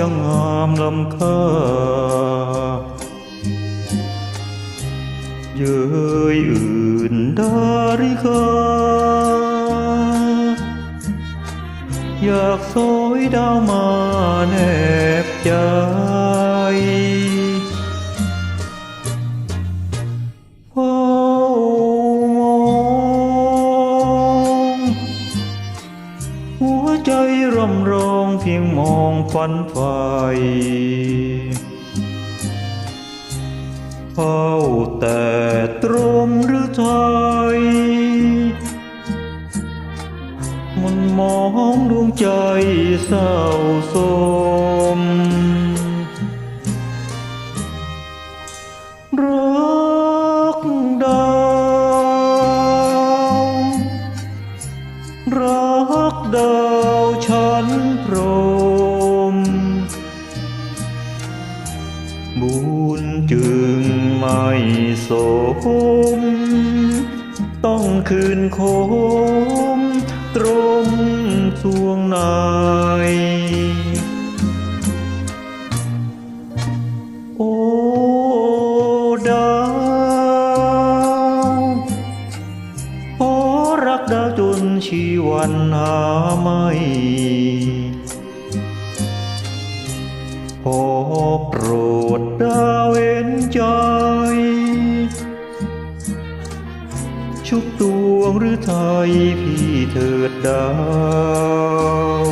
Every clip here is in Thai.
ช่างงามลำค่าเย้ยอื่นดาริกา อยากสอยดาวมาแนบใจ วใจรำร้องเพียงมองฝันไฟเฝ้าแต่ตรมหรือไทยมันมองดวงใจเศร้าโศก จึงไม่สม ต้องคืนคม ตรงสวงในโอ้ดาวขอรักดาวจนชีวันหาไม่ขอโปร ดดาวเอ็นใจชุบดวงหรือไทยพี่เถิดดาว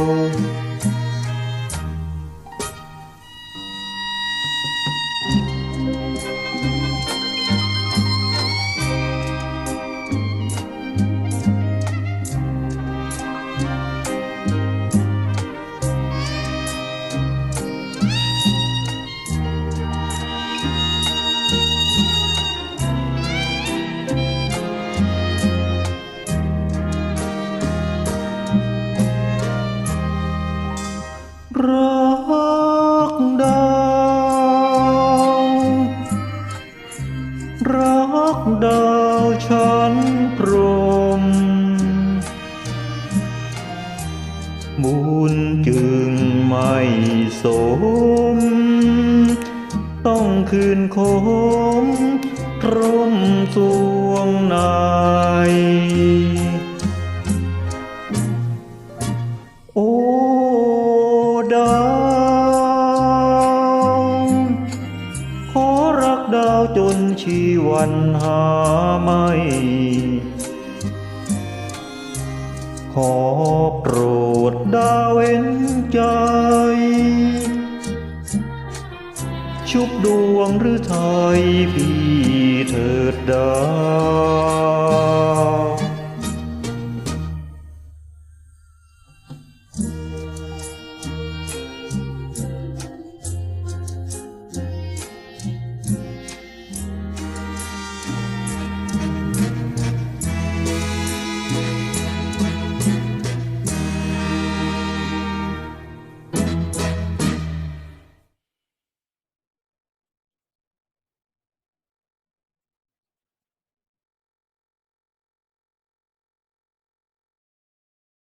รักดาวรักดาวฉันพรหมบุญจึงไม่สม ต้องคืนคมพรมสวงนโญหาไม่ ขอโปรดดาเว้นใจ ชุบดวงหรือไทยพี่เถิดดา